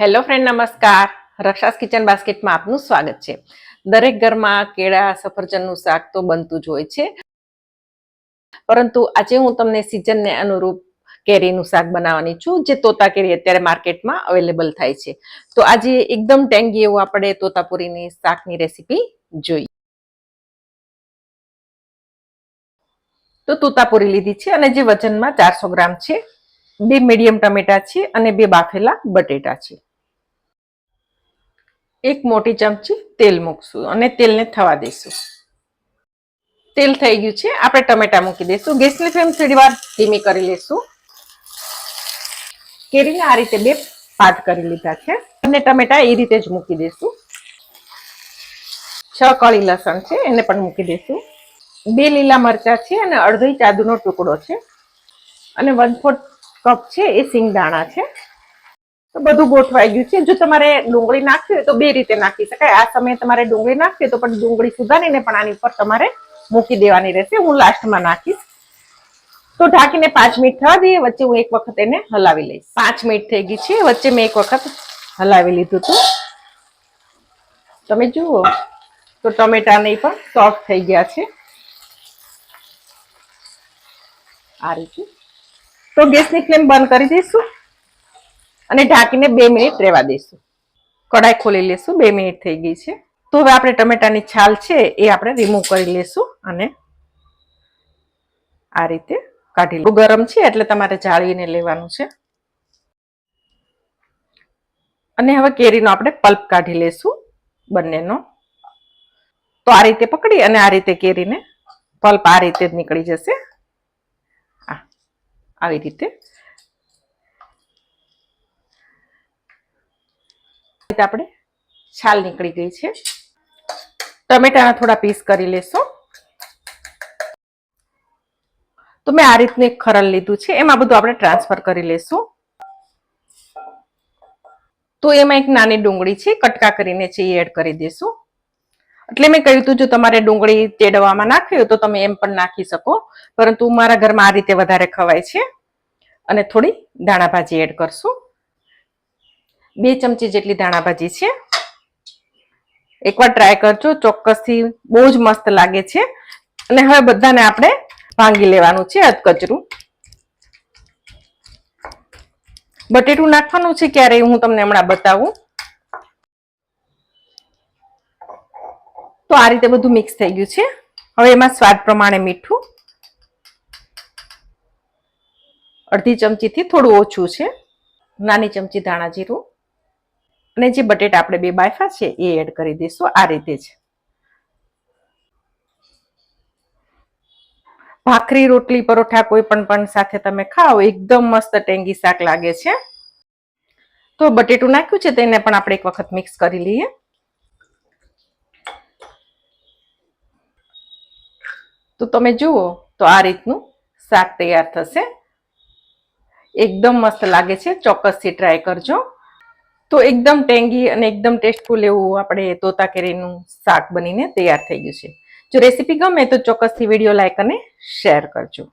Hello friend નમસ્કાર. રક્ષાસ kitchen બાસ્કેટમાં આપનું સ્વાગત છે. દરેક ઘરમાં કેળા, સફરજનનું શાક તો બનતું જ હોય છે. પરંતુ આજે હું તમને સિઝનને અનુરૂપ કેરીનું શાક બનાવવાની છું, જે તોતા કેરી અત્યારે માર્કેટમાં અવેલેબલ થાય છે. તો આજે એકદમ ટેંગી એવું આપણે તોતાપુરીની શાકની રેસીપી જોઈએ. તો તોતાપુરી લીધી છે અને જે વજનમાં ચારસો ગ્રામ છે, બે મીડિયમ ટમેટા છે અને બે બાફેલા બટેટા છે. એક મોટી ચમચી તેલ મૂકશું અને તેલને થવા દઈશું. તેલ થઈ ગયું છે. આપણે ટમેટા મૂકી દઈશું. ગેસની ફ્લેમ થોડી વાર ધીમી કરી લઈશું. કેરીને આ રીતે બે પાટ કરી લીધા છે. અને ટમેટા એ રીતે જ મૂકી દઈશું. છ કળી લસણ છે, એને પણ મૂકી દઈશું. બે લીલા મરચા છે અને અડધી ચાદુનો ટુકડો છે. અને વન ફોર્થ કપ છે એ સિંગદાણા છે. તો બધું ગોઠવાઈ ગયું છે. જો તમારે ડુંગળી નાખવી હોય તો બે રીતે નાખી શકાય. આ સમયે તમારે ડુંગળી નાખવી તો પણ ડુંગળી સુધારીને પણ આની ઉપર તમારે મૂકી દેવાની રહેશે. હું લાસ્ટમાં નાખીશ. તો ઢાંકીને પાંચ મિનિટ થવા દઈએ. વચ્ચે હું એક વખત એને હલાવી લઈશ. પાંચ મિનિટ થઈ ગઈ છે. વચ્ચે મેં એક વખત હલાવી લીધું હતું. તમે જુઓ. તો ટમેટા નહીં પણ સોફ્ટ થઈ ગયા છે. આ રીતે. તો ગેસની ફ્લેમ બંધ કરી દઈશું. અને ઢાંકીને બે મિનિટ રહેવા દઈશું. કડાઈ ખોલી લેશું, બે મિનિટ થઈ ગઈ છે. તો હવે આપણે ટમેટાની છાલ છે એ આપણે રિમૂવ કરી લેશું અને આ રીતે કાઢી લઉં ગરમ છે એટલે તમારે જાળવીને લેવાનું છે. અને હવે કેરીનો આપણે પલ્પ કાઢી લેશું બંનેનો. તો આ રીતે પકડી અને આ રીતે કેરીને પલ્પ આ રીતે જ નીકળી જશે. આવી રીતે આપણે છાલ નીકળી ગઈ છે. ટમેટાના થોડા પીસ કરી લેશો. તો મેં આ રીતનું એક ખરલ લીધું છે. એમાં બધું આપણે ટ્રાન્સફર કરી લેશું. તો એમાં એક નાની ડુંગળી છે, કટકા કરીને છે, એ એડ કરી દેશું. એટલે મેં કહ્યું હતું જો તમારે ડુંગળી તેડવામાં નાખવી હોય તો તમે એમ પણ નાખી શકો. પરંતુ મારા ઘરમાં આ રીતે વધારે ખવાય છે. અને થોડી દાણા ભાજી એડ કરશું. બે ચમચી જેટલી ધાણા ભાજી છે. એકવાર ટ્રાય કરજો, ચોક્કસથી બહુ જ મસ્ત લાગે છે. અને હવે બધાને આપણે ભાંગી લેવાનું છે અધકચરું. બટેટું નાખવાનું છે ક્યારે હું તમને હમણાં બતાવું. તો આ રીતે બધું મિક્સ થઈ ગયું છે. હવે એમાં સ્વાદ પ્રમાણે મીઠું. અડધી ચમચીથી થોડું ઓછું છે. નાની ચમચી ધાણા જીરું. અને જે બટેટા આપણે બે બાફા છે, એ એડ કરી દઈશું. આ રીતે જ. ભાખરી, રોટલી, પરોઠા કોઈ પણ પણ સાથે તમે ખાઓ, એકદમ મસ્ત ટેંગી શાક લાગે છે. તો બટેટું નાખ્યું છે તેને પણ આપણે એક વખત મિક્સ કરી લઈએ. તો તમે જુઓ, તો આ રીતનું શાક તૈયાર થશે. એકદમ મસ્ત લાગે છે. ચોક્કસથી ટ્રાય કરજો. તો એકદમ ટેંગી અને એકદમ ટેસ્ટફુલ એવું આપણે તોતા કેરીનું શાક બનીને તૈયાર થઈ ગયું છે. જો રેસીપી ગમે તો ચોક્કસથી વીડિયો લાઈક અને શેર કરજો.